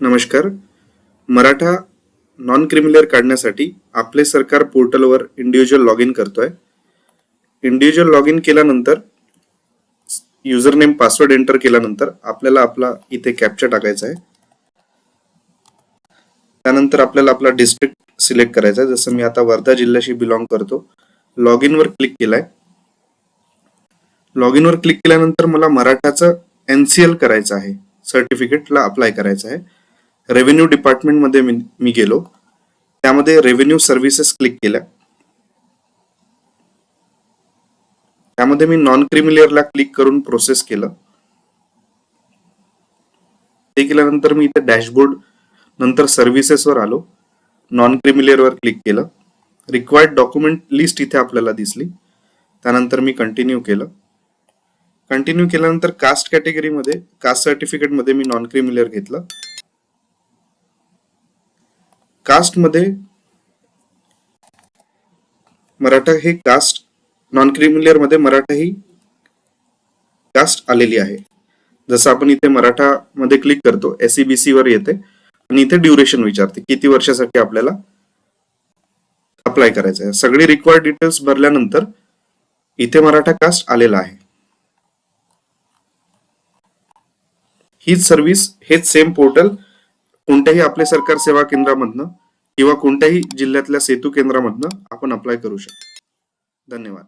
नमस्कार. Maratha non creamy layer काढण्यासाठी आपले सरकार पोर्टलवर इंडिव्हिज्युअल लॉग इन करतोय. इंडिव्हिज्युअल लॉग इन केल्यानंतर युजर नेम पासवर्ड एंटर केल्यानंतर आपल्याला आपला इथे कॅप्चा टाकायचा आहे. त्यानंतर आपल्याला आपला डिस्ट्रिक्ट सिलेक्ट करायचा आहे. जसं मी आता वर्धा जिल्ह्याशी बिलॉंग करतो. लॉग इनवर क्लिक केलाय. लॉग इनवर क्लिक केल्यानंतर मला मराठाचं एनसीएल करायचं आहे. सर्टिफिकेटला अप्लाय करायचं आहे. रेव्हेन्यू डिपार्टमेंटमध्ये मी मी गेलो. त्यामध्ये रेव्हेन्यू सर्व्हिसेस क्लिक केल्या. त्यामध्ये मी नॉन क्रिमिलियरला क्लिक करून प्रोसेस केलं. ते केल्यानंतर मी इथे डॅशबोर्ड नंतर सर्व्हिसेसवर आलो. नॉन क्रिमिलियरवर क्लिक केलं. रिक्वायर्ड डॉक्युमेंट लिस्ट इथे आपल्याला दिसली. त्यानंतर मी कंटिन्यू केलं. कंटिन्यू केल्यानंतर कास्ट कॅटेगरीमध्ये कास्ट सर्टिफिकेटमध्ये मी नॉन क्रिमिलियर घेतलं. कास्टमध्ये मराठा हे कास्ट नॉन क्रिमिलियरमध्ये मराठा ही कास्ट आलेली आहे. जसं आपण इथे मराठा मध्ये क्लिक करतो एसईबीसी वर येते आणि इथे ड्युरेशन विचारते किती वर्षासाठी आपल्याला अप्लाय करायचं आहे. सगळी रिक्वायर्ड डिटेल्स भरल्यानंतर इथे मराठा कास्ट आलेला आहे. हीच सर्व्हिस हेच सेम पोर्टल कोणत्याही आपले सरकार सेवा केंद्रामधनं किंवा कोणत्याही जिल्ह्यातल्या सेतू केंद्रामधनं आपण अप्लाय करू शकतो. धन्यवाद.